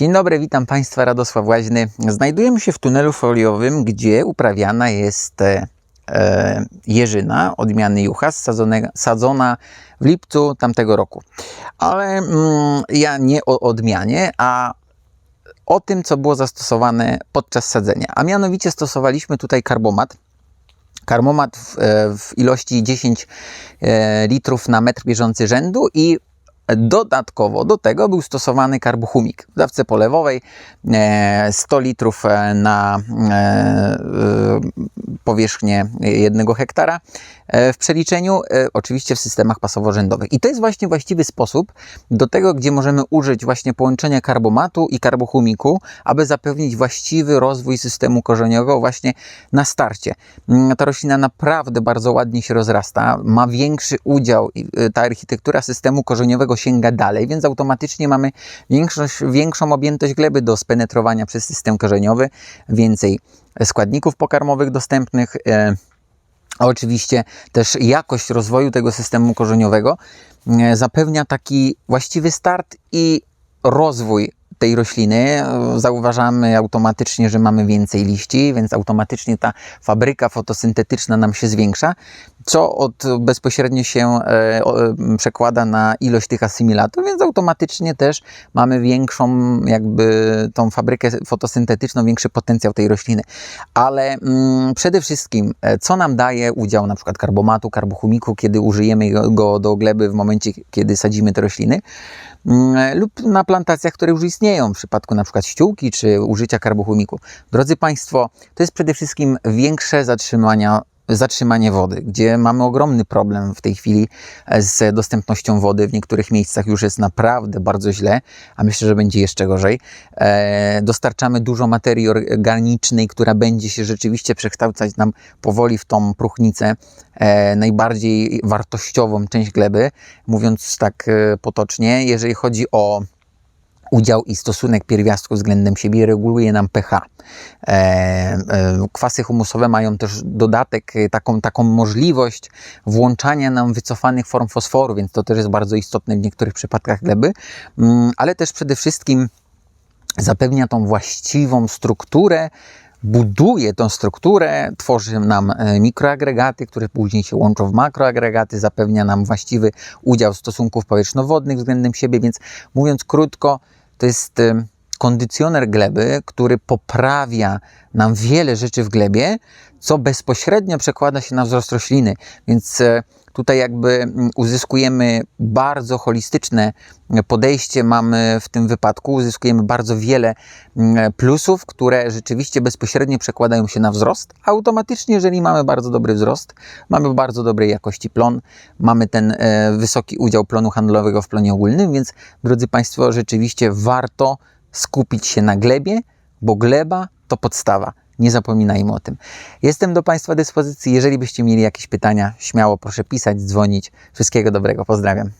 Dzień dobry, witam Państwa, Radosław Łaźny. Znajdujemy się w tunelu foliowym, gdzie uprawiana jest e, e, jeżyna odmiany Juchas, sadzone, sadzona w lipcu tamtego roku. Ale mm, ja nie o odmianie, a o tym, co było zastosowane podczas sadzenia. A mianowicie stosowaliśmy tutaj karbomat. Karbomat w, e, w ilości 10 e, litrów na metr bieżący rzędu i Dodatkowo do tego był stosowany karbochumik w dawce polewowej 100 litrów e, na e, e, powierzchnię jednego hektara w przeliczeniu, oczywiście w systemach pasowo-rzędowych. I to jest właśnie właściwy sposób do tego, gdzie możemy użyć właśnie połączenia karbomatu i karbochumiku, aby zapewnić właściwy rozwój systemu korzeniowego właśnie na starcie. Mm, ta roślina naprawdę bardzo ładnie się rozrasta, ma większy udział, ta architektura systemu korzeniowego sięga dalej, więc automatycznie mamy większość, większą objętość gleby do spenetrowania przez system korzeniowy, więcej składników pokarmowych dostępnych. E, oczywiście też jakość rozwoju tego systemu korzeniowego e, zapewnia taki właściwy start i rozwój tej rośliny. Zauważamy automatycznie, że mamy więcej liści, więc automatycznie ta fabryka fotosyntetyczna nam się zwiększa, co od, bezpośrednio się e, przekłada na ilość tych asymilatów, więc automatycznie też mamy większą jakby tą fabrykę fotosyntetyczną, większy potencjał tej rośliny. Ale mm, przede wszystkim, e, co nam daje udział na przykład karbomatu, karbochumiku, kiedy użyjemy go do gleby w momencie, kiedy sadzimy te rośliny, mm, lub na plantacjach, które już istnieją, w przypadku przykład ściółki czy użycia karbochumiku. Drodzy Państwo, to jest przede wszystkim większe zatrzymania zatrzymanie wody, gdzie mamy ogromny problem w tej chwili z dostępnością wody. W niektórych miejscach już jest naprawdę bardzo źle, a myślę, że będzie jeszcze gorzej. E, dostarczamy dużo materii organicznej, która będzie się rzeczywiście przekształcać nam powoli w tą próchnicę, e, najbardziej wartościową część gleby, mówiąc tak e, potocznie. Jeżeli chodzi o udział i stosunek pierwiastków względem siebie reguluje nam pH. E, e, kwasy humusowe mają też dodatek, e, taką, taką możliwość włączania nam wycofanych form fosforu, więc to też jest bardzo istotne w niektórych przypadkach gleby, mm, ale też przede wszystkim zapewnia tą właściwą strukturę, buduje tą strukturę, tworzy nam mikroagregaty, które później się łączą w makroagregaty, zapewnia nam właściwy udział stosunków powietrzno-wodnych względem siebie, więc mówiąc krótko, to jest kondycjoner gleby, który poprawia nam wiele rzeczy w glebie, co bezpośrednio przekłada się na wzrost rośliny. Więc e, tutaj jakby uzyskujemy bardzo holistyczne podejście, mamy w tym wypadku, uzyskujemy bardzo wiele plusów, które rzeczywiście bezpośrednio przekładają się na wzrost. Automatycznie, jeżeli mamy bardzo dobry wzrost, mamy bardzo dobrej jakości plon, mamy ten e, wysoki udział plonu handlowego w plonie ogólnym, więc drodzy Państwo, rzeczywiście warto skupić się na glebie, bo gleba to podstawa. Nie zapominajmy o tym. Jestem do Państwa dyspozycji. Jeżeli byście mieli jakieś pytania, śmiało proszę pisać, dzwonić. Wszystkiego dobrego. Pozdrawiam.